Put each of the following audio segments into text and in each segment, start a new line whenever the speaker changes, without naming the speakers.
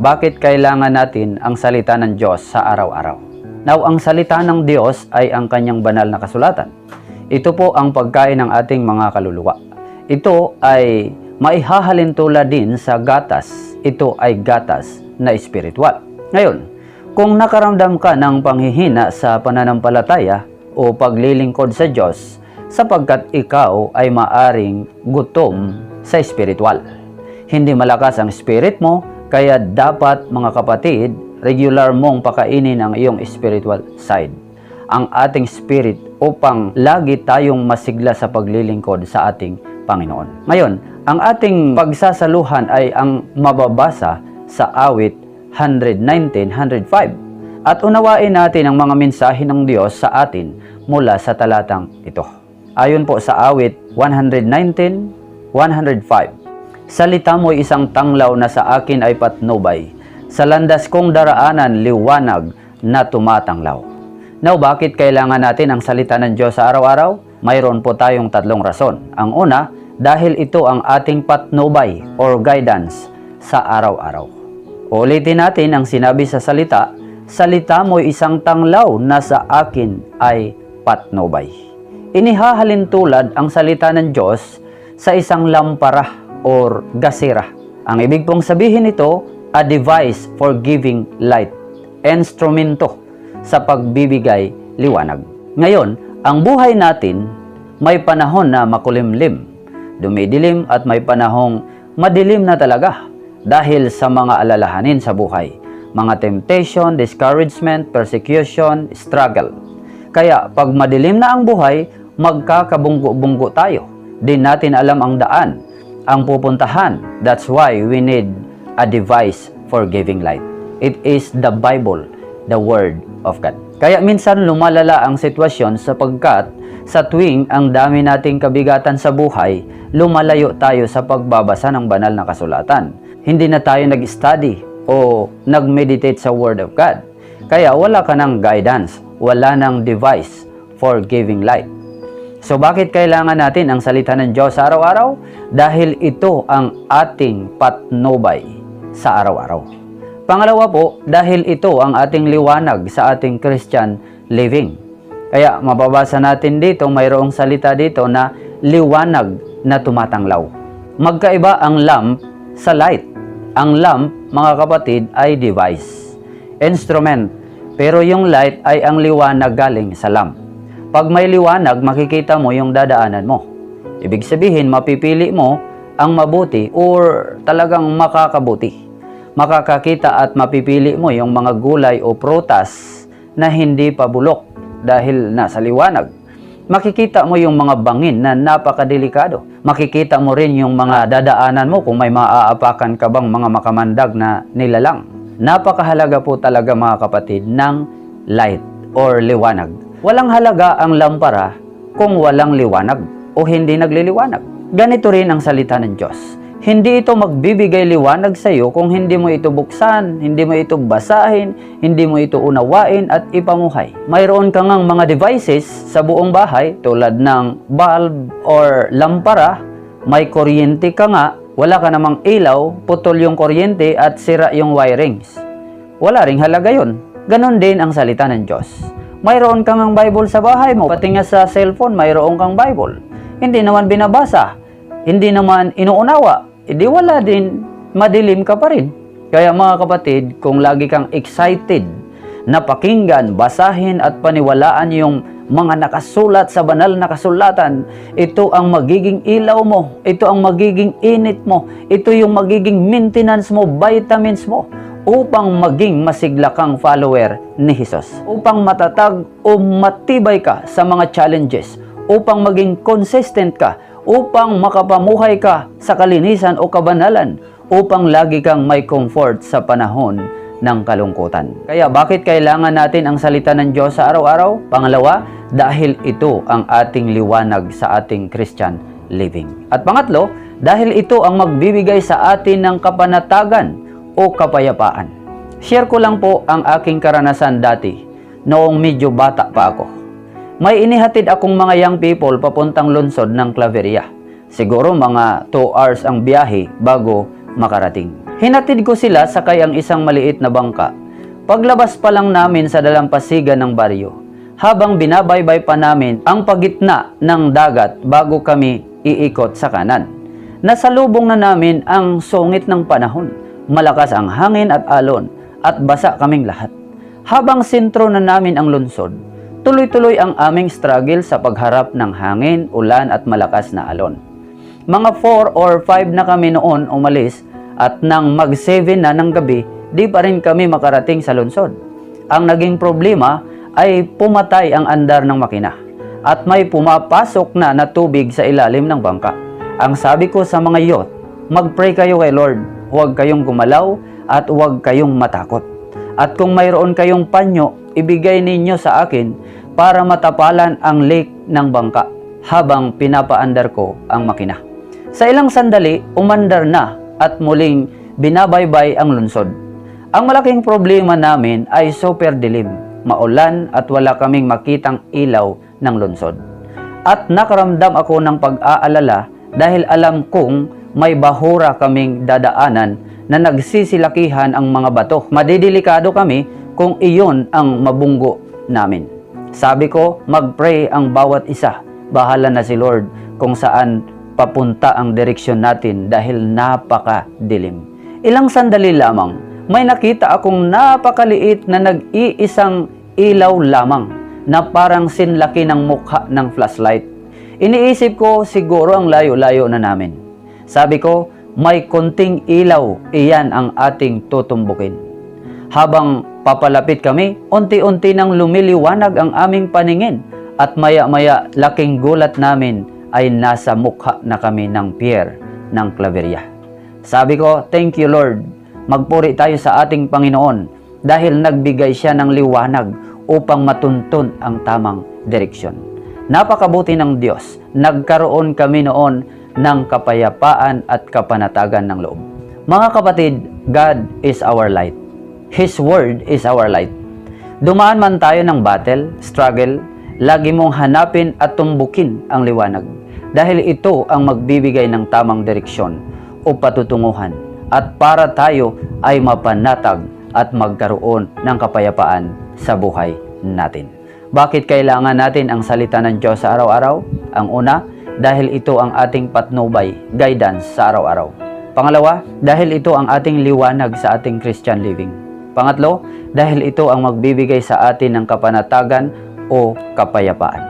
bakit kailangan natin ang salita ng Diyos sa araw-araw? Now, ang salita ng Diyos ay ang kanyang banal na kasulatan. Ito po ang pagkain ng ating mga kaluluwa. Ito ay maihahalin tulad din sa gatas. Ito ay gatas na espiritual. Ngayon, kung nakaramdam ka ng panghihina sa pananampalataya o paglilingkod sa Diyos, sapagkat ikaw ay maaring gutom sa espiritual hindi malakas ang spirit mo, kaya dapat mga kapatid, regular mong pakainin ang iyong spiritual side. Ang ating spirit upang lagi tayong masigla sa paglilingkod sa ating Panginoon. Ngayon, ang ating pagsasaluhan ay ang mababasa sa awit 119-105. At unawain natin ang mga mensahe ng Diyos sa atin mula sa talatang ito. Ayon po sa awit 119-105. Salita mo isang tanglaw na sa akin ay patnubay. Sa landas kong daraanan, liwanag na tumatanglaw. Now, bakit kailangan natin ang salita ng Diyos sa araw-araw? Mayroon po tayong tatlong rason. Ang una, dahil ito ang ating patnubay or guidance sa araw-araw. Ulitin natin ang sinabi sa salita, Salita mo isang tanglaw na sa akin ay patnubay. Inihahalin tulad ang salita ng Diyos sa isang lampara or gasera. Ang ibig pong sabihin nito, a device for giving light, instrumento sa pagbibigay liwanag. Ngayon, ang buhay natin may panahon na makulimlim, dumidilim at may panahong madilim na talaga dahil sa mga alalahanin sa buhay, mga temptation, discouragement, persecution, struggle. Kaya pag madilim na ang buhay, magkakabunggo-bunggo tayo. Di natin alam ang daan ang pupuntahan. That's why we need a device for giving light. It is the Bible, the Word of God. Kaya minsan lumalala ang sitwasyon sapagkat sa tuwing ang dami nating kabigatan sa buhay, lumalayo tayo sa pagbabasa ng banal na kasulatan. Hindi na tayo nag-study o nag-meditate sa Word of God. Kaya wala ka ng guidance, wala ng device for giving light. So bakit kailangan natin ang salita ng Diyos araw-araw? Dahil ito ang ating patnubay sa araw-araw. Pangalawa po, dahil ito ang ating liwanag sa ating Christian living. Kaya mababasa natin dito, mayroong salita dito na liwanag na tumatanglaw. Magkaiba ang lamp sa light. Ang lamp, mga kapatid, ay device, instrument. Pero yung light ay ang liwanag galing sa lamp. Pag may liwanag, makikita mo yung dadaanan mo. Ibig sabihin, mapipili mo ang mabuti or talagang makakabuti. Makakakita at mapipili mo yung mga gulay o prutas na hindi pa bulok dahil nasa liwanag. Makikita mo yung mga bangin na napakadelikado. Makikita mo rin yung mga dadaanan mo kung may maaapakan ka bang mga makamandag na nilalang. Napakahalaga po talaga mga kapatid ng light or liwanag. Walang halaga ang lampara kung walang liwanag o hindi nagliliwanag. Ganito rin ang salita ng Diyos. Hindi ito magbibigay liwanag sa iyo kung hindi mo ito buksan, hindi mo ito basahin, hindi mo ito unawain at ipamuhay. Mayroon ka ngang mga devices sa buong bahay tulad ng bulb or lampara, may kuryente ka nga, wala ka namang ilaw, putol yung kuryente at sira yung wirings. Wala ring halaga yon. Ganon din ang salita ng Diyos. Mayroon kang ang Bible sa bahay mo, pati nga sa cellphone, mayroon kang Bible. Hindi naman binabasa, hindi naman inuunawa, edi wala din, madilim ka pa rin. Kaya mga kapatid, kung lagi kang excited na pakinggan, basahin at paniwalaan yung mga nakasulat sa banal na kasulatan, ito ang magiging ilaw mo, ito ang magiging init mo, ito yung magiging maintenance mo, vitamins mo, upang maging masigla kang follower ni Jesus. Upang matatag o matibay ka sa mga challenges, upang maging consistent ka, upang makapamuhay ka sa kalinisan o kabanalan, upang lagi kang may comfort sa panahon ng kalungkutan. Kaya bakit kailangan natin ang salita ng Diyos sa araw-araw? Pangalawa, dahil ito ang ating liwanag sa ating Christian living. At pangatlo, dahil ito ang magbibigay sa atin ng kapanatagan o kapayapaan. Share ko lang po ang aking karanasan dati noong medyo bata pa ako. May inihatid akong mga young people papuntang lungsod ng Claveria. Siguro mga 2 hours ang biyahe bago makarating. Hinatid ko sila sakay ang isang maliit na bangka. Paglabas pa lang namin sa dalampasigan ng baryo, habang binabaybay pa namin ang pagitna ng dagat bago kami iikot sa kanan. Nasalubong na namin ang sungit ng panahon. Malakas ang hangin at alon at basa kaming lahat. Habang sentro na namin ang lungsod, tuloy-tuloy ang aming struggle sa pagharap ng hangin, ulan at malakas na alon. Mga 4 or 5 na kami noon umalis at nang mag 7 na ng gabi, di pa rin kami makarating sa lungsod. Ang naging problema ay pumatay ang andar ng makina at may pumapasok na na tubig sa ilalim ng bangka. Ang sabi ko sa mga yacht, mag-pray kayo kay Lord, huwag kayong gumalaw at huwag kayong matakot. At kung mayroon kayong panyo, ibigay ninyo sa akin para matapalan ang lake ng bangka habang pinapaandar ko ang makina. Sa ilang sandali, umandar na at muling binabaybay ang lungsod. Ang malaking problema namin ay super dilim, maulan at wala kaming makitang ilaw ng lungsod. At nakaramdam ako ng pag-aalala dahil alam kong may bahura kaming dadaanan na nagsisilakihan ang mga bato. Madidelikado kami kung iyon ang mabunggo namin. Sabi ko, mag-pray ang bawat isa. Bahala na si Lord kung saan papunta ang direksyon natin dahil napakadilim. Ilang sandali lamang, may nakita akong napakaliit na nag-iisang ilaw lamang na parang sinlaki ng mukha ng flashlight. Iniisip ko siguro ang layo-layo na namin. Sabi ko, may konting ilaw, iyan ang ating tutumbukin. Habang papalapit kami, unti-unti nang lumiliwanag ang aming paningin at maya-maya laking gulat namin ay nasa mukha na kami ng pier ng Claveria. Sabi ko, thank you Lord. Magpuri tayo sa ating Panginoon dahil nagbigay siya ng liwanag upang matuntun ang tamang direksyon. Napakabuti ng Diyos. Nagkaroon kami noon ng kapayapaan at kapanatagan ng loob. Mga kapatid, God is our light. His Word is our light. Dumaan man tayo ng battle, struggle, lagi mong hanapin at tumbukin ang liwanag dahil ito ang magbibigay ng tamang direksyon o patutunguhan at para tayo ay mapanatag at magkaroon ng kapayapaan sa buhay natin. Bakit kailangan natin ang salita ng Diyos sa araw-araw? Ang una, dahil ito ang ating patnubay, guidance sa araw-araw. Pangalawa, dahil ito ang ating liwanag sa ating Christian living. Pangatlo, dahil ito ang magbibigay sa atin ng kapanatagan o kapayapaan.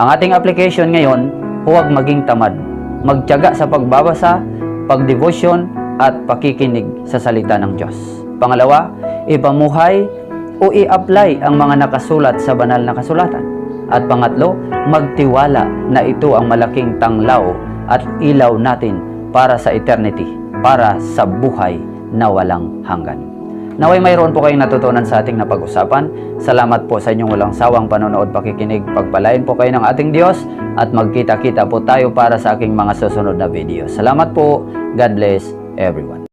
Ang ating application ngayon, huwag maging tamad. Magtiyaga sa pagbabasa, pagdevotion, at pakikinig sa salita ng Diyos. Pangalawa, ipamuhay o i-apply ang mga nakasulat sa banal na kasulatan. At pangatlo, magtiwala na ito ang malaking tanglaw at ilaw natin para sa eternity, para sa buhay na walang hanggan. Naway mayroon po kayong natutunan sa ating napag-usapan. Salamat po sa inyong walang sawang panonood pakikinig. Pagpalain po kayo ng ating Diyos at magkita-kita po tayo para sa aking mga susunod na video. Salamat po. God bless everyone.